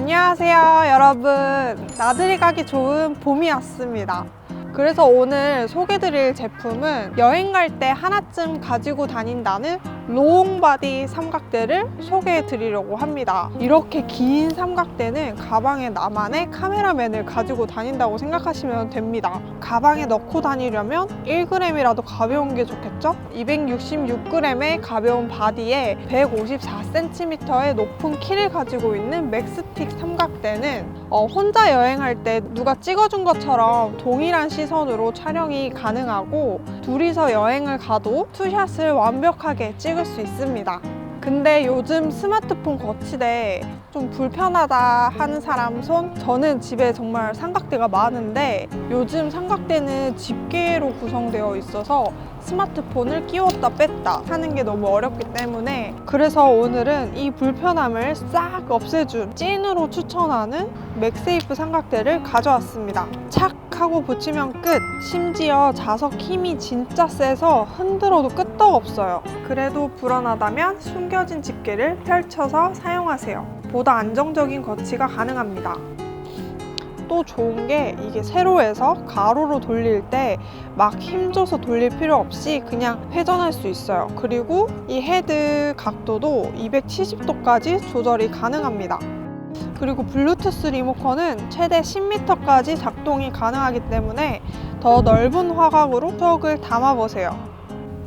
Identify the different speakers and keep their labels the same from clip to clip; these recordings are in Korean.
Speaker 1: 안녕하세요, 여러분. 나들이 가기 좋은 봄이 왔습니다. 그래서 오늘 소개드릴 제품은 여행 갈 때 하나쯤 가지고 다닌다는 롱바디 삼각대를 소개해 드리려고 합니다. 이렇게 긴 삼각대는 가방에 나만의 카메라맨을 가지고 다닌다고 생각하시면 됩니다. 가방에 넣고 다니려면 1g이라도 가벼운 게 좋겠죠? 266g의 가벼운 바디에 154cm의 높은 키를 가지고 있는 맥스틱 삼각대는 어, 혼자 여행할 때 누가 찍어준 것처럼 동일한 시선 으로 촬영이 가능하고 둘이서 여행을 가도 투샷을 완벽하게 찍을 수 있습니다. 근데 요즘 스마트폰 거치대 좀 불편하다 하는 사람 손? 저는 집에 정말 삼각대가 많은데 요즘 삼각대는 집게로 구성되어 있어서 스마트폰을 끼웠다 뺐다 하는 게 너무 어렵기 때문에 그래서 오늘은 이 불편함을 싹 없애준 찐으로 추천하는 맥세이프 삼각대를 가져왔습니다. 착 하고 붙이면 끝! 심지어 자석 힘이 진짜 세서 흔들어도 끄떡없어요. 그래도 불안하다면 숨겨진 집게를 펼쳐서 사용하세요. 보다 안정적인 거치가 가능합니다. 또 좋은 게 이게 세로에서 가로로 돌릴 때 막 힘줘서 돌릴 필요 없이 그냥 회전할 수 있어요. 그리고 이 헤드 각도도 270도까지 조절이 가능합니다. 그리고 블루투스 리모컨은 최대 10m까지 작동이 가능하기 때문에 더 넓은 화각으로 추억을 담아보세요.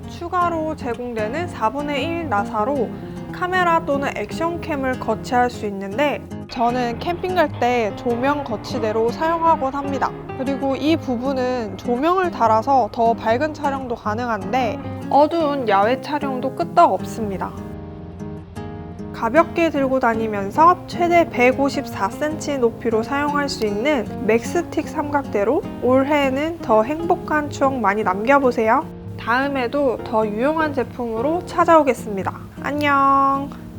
Speaker 1: 추가로 제공되는 4분의 1 나사로 카메라 또는 액션캠을 거치할 수 있는데 저는 캠핑 갈 때 조명 거치대로 사용하곤 합니다. 그리고 이 부분은 조명을 달아서 더 밝은 촬영도 가능한데 어두운 야외 촬영도 끄떡 없습니다. 가볍게 들고 다니면서 최대 154cm 높이로 사용할 수 있는 맥스틱 삼각대로 올해에는 더 행복한 추억 많이 남겨보세요. 다음에도 더 유용한 제품으로 찾아오겠습니다. 안녕!